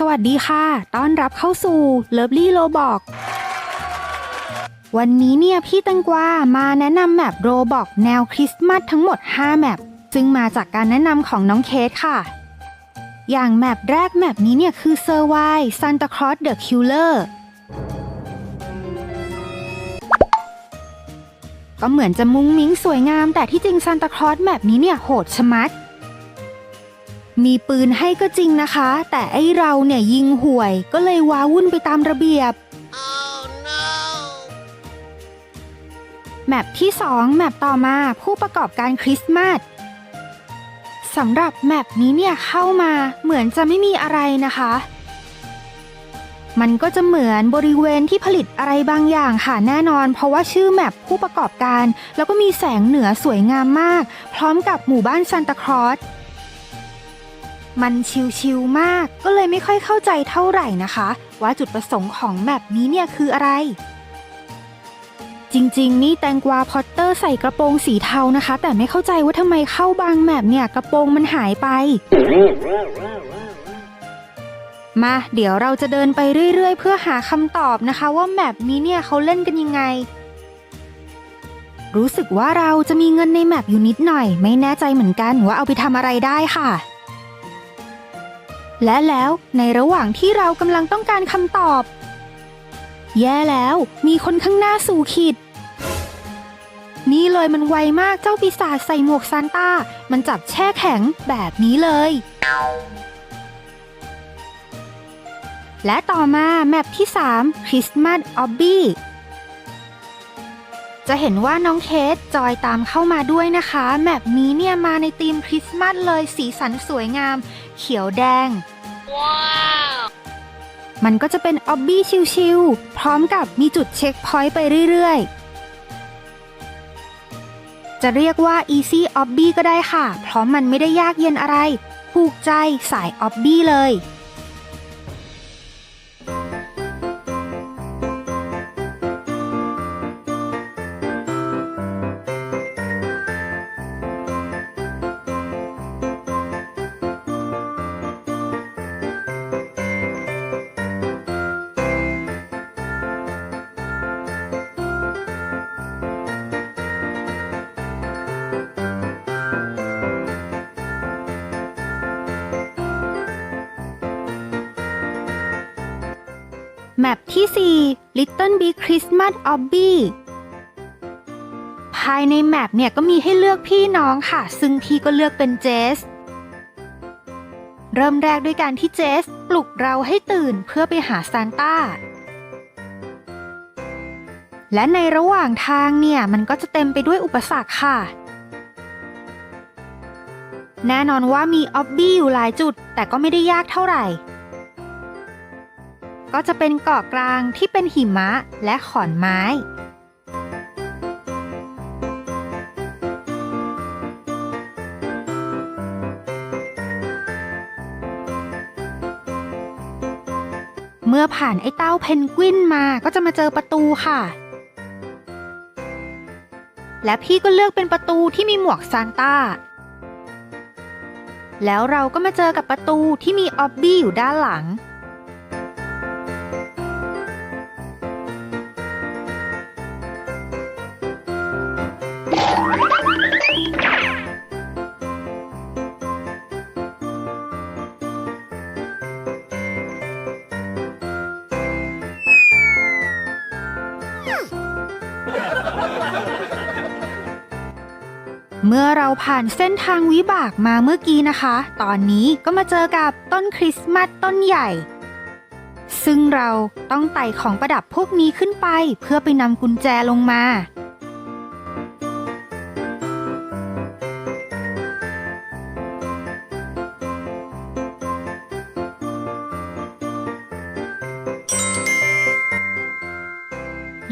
สวัสดีค่ะ ต้อนรับเข้าสู่เลิฟลี่โ b บอก วันนี้เนี่ยพี่ตังกวามาแนะนำแมปโรบอกแนวคริสต์มาสทั้งหมด 5 แมปซึ่งมาจากการแนะนำของน้องเคสค่ะ อย่างแมปแรกแมปนี้เนี่ยคือเซอร์ไวซันตาครอสเดอะคิลเลอร์ก็เหมือนจะมุ้งมิ้งสวยงาม แต่ที่จริงซันตาครอสแมปนี้เนี่ยโหดชะมัด มีปืนให้ก็จริงนะคะ แต่ไอเราเนี่ยยิงห่วย ก็เลยว้าวุ่นไปตามระเบียบแมปที่ 2 แมปต่อมาผู้ประกอบการคริสต์มาสสำหรับแมปนี้เนี่ยเข้ามาเหมือนจะไม่มีอะไรนะคะ มันก็จะเหมือนบริเวณที่ผลิตอะไรบางอย่างค่ะแน่นอน เพราะว่าชื่อแมปผู้ประกอบการ แล้วก็มีแสงเหนือสวยงามมาก พร้อมกับหมู่บ้านซันตาครอส มันชิลๆมาก ก็เลยไม่ค่อยเข้าใจเท่าไหร่นะคะ ว่าจุดประสงค์ของแมปนี้เนี่ยคืออะไร จริงๆ นี่แตงกวาพอตเตอร์ใส่กระโปรงสีเทานะคะ แต่ไม่เข้าใจว่าทำไมเข้าบางแมปเนี่ยกระโปรงมันหายไป มาเดี๋ยวเราจะเดินไปเรื่อยๆ เพื่อหาคำตอบนะคะว่าแมปนี้เนี่ยเขาเล่นกันยังไงรู้สึกว่าเราจะมีเงินในแมปอยู่นิดหน่อย ไม่แน่ใจเหมือนกันว่าเอาไปทำอะไรได้ค่ะ และแล้วในระหว่างที่เรากำลังต้องการคำตอบ แย่แล้วมีคนข้างหน้าสู่ขีดนี่เลยมันไวมากเจ้าปีศาจใส่หมวกซานต้า มันจับแช่แข็งแบบนี้เลย และต่อมาแมปที่ 3 คริสต์มาสออบบี้ จะเห็นว่าน้องเคสจอยตามเข้ามาด้วยนะคะ แมปนี้เนี่ยมาในธีมคริสต์มาสเลยสีสันสวยงาม เขียวแดงมันก็จะเป็นออบบี้ชิลๆ พร้อมกับมีจุดเช็คพอยต์ไปเรื่อยๆ จะเรียกว่า Easy o b b y ก็ได้ค่ะ เพราะมันไม่ได้ยากเย็นอะไร ผูกใจสายออบบี้เลย แมปที่ 4 Little Big Christmas Obby ภายในแมปเนี่ยก็มีให้เลือกพี่น้องค่ะ ซึ่งพี่ก็เลือกเป็นเจส เริ่มแรกด้วยการที่เจส ปลุกเราให้ตื่นเพื่อไปหาซานต้า และในระหว่างทางเนี่ย มันก็จะเต็มไปด้วยอุปสรรคค่ะ แน่นอนว่ามีออบบี้อยู่หลายจุด แต่ก็ไม่ได้ยากเท่าไหร่ ก็จะเป็นเกาะกลางที่เป็นหิมะและขอนไม้ เมื่อผ่านไอ้เต้าเพนกวินมาก็จะมาเจอประตูค่ะ และพี่ก็เลือกเป็นประตูที่มีหมวกซานต้าแล้วเราก็มาเจอกับประตูที่มีออบบี้อยู่ด้านหลัง เมื่อเราผ่านเส้นทางวิบากมาเมื่อกี้นะคะ ตอนนี้ก็มาเจอกับต้นคริสต์มาสต้นใหญ่ ซึ่งเราต้องไต่ของประดับพวกนี้ขึ้นไปเพื่อไปนำกุญแจลงมา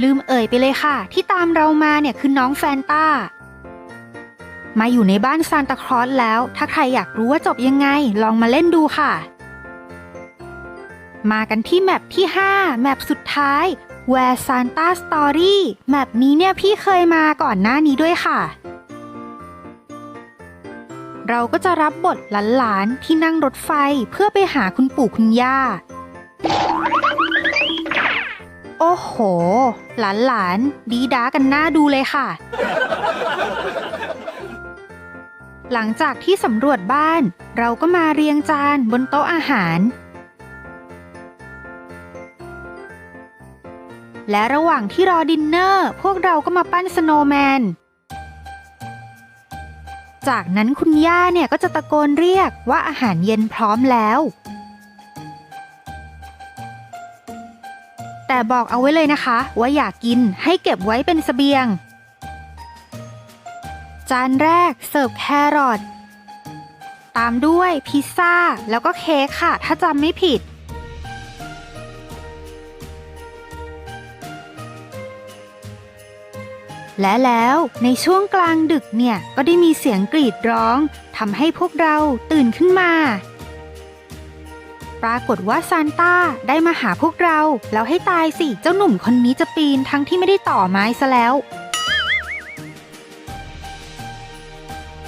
ลืมเอ่ยไปเลยค่ะ ที่ตามเรามาเนี่ยคือน้องแฟนต้ามาอยู่ในบ้านซานตาคลอสแล้ว ถ้าใครอยากรู้ว่าจบยังไง ลองมาเล่นดูค่ะ มากันที่แมปที่ 5 แมปสุดท้าย Where Santa Story แมปนี้เนี่ยพี่เคยมาก่อนหน้านี้ด้วยค่ะ เราก็จะรับบทหลานๆที่นั่งรถไฟเพื่อไปหาคุณปู่คุณย่า โอ้โห หลานๆ ดีด้ากันหน้าดูเลยค่ะ หลังจากที่สำรวจบ้าน เราก็มาเรียงจานบนโต๊ะอาหาร และระหว่างที่รอดินเนอร์ พวกเราก็มาปั้นสโนว์แมน จากนั้นคุณย่าเนี่ยก็จะตะโกนเรียกว่าอาหารเย็นพร้อมแล้ว แต่บอกเอาไว้เลยนะคะ ว่าอยากกินให้เก็บไว้เป็นเสบียง จานแรกเสิร์ฟแครอทตามด้วยพิซซ่า แล้วก็เค้กค่ะ ถ้าจำไม่ผิด และแล้วในช่วงกลางดึกเนี่ย ก็ได้มีเสียงกรีดร้องทำให้พวกเราตื่นขึ้นมา ปรากฏว่าซานต้าได้มาหาพวกเรา แล้วให้ตายสิ เจ้าหนุ่มคนนี้จะปีนทั้งที่ไม่ได้ต่อไม้ซะแล้ว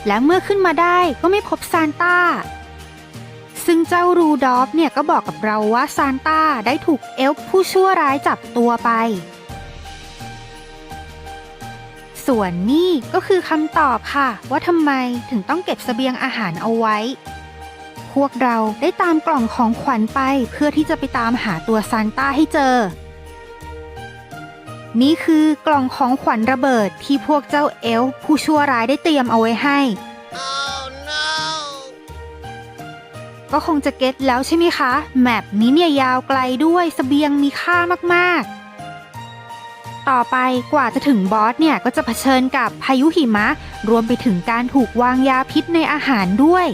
และเมื่อขึ้นมาได้ก็ไม่พบซานต้า ซึ่งเจ้ารูดอฟเนี่ยก็บอกกับเราว่าซานต้าได้ถูกเอลฟ์ผู้ชั่วร้ายจับตัวไป ส่วนนี่ก็คือคำตอบค่ะ ว่าทำไมถึงต้องเก็บเสบียงอาหารเอาไว้ พวกเราได้ตามกล่องของขวัญไปเพื่อที่จะไปตามหาตัวซานต้าให้เจอ นี่คือกล่องของขวัญระเบิดที่พวกเจ้าเอลฟ์ผู้ชั่วร้ายได้เตรียมเอาไว้ให้ Oh no! ก็คงจะเก็ตแล้วใช่ไหมคะ แมปนี้เนี่ยยาวไกลด้วยสเสบียงมีค่ามากๆต่อไปกว่าจะถึงบอสเนี่ยก็จะเผชิญกับพายุหิมะ รวมไปถึงการถูกวางยาพิษในอาหารด้วย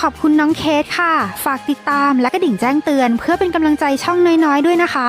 ขอบคุณน้องเคสค่ะ ฝากติดตามและกระดิ่งแจ้งเตือน เพื่อเป็นกำลังใจช่องน้อยๆ ด้วยนะคะ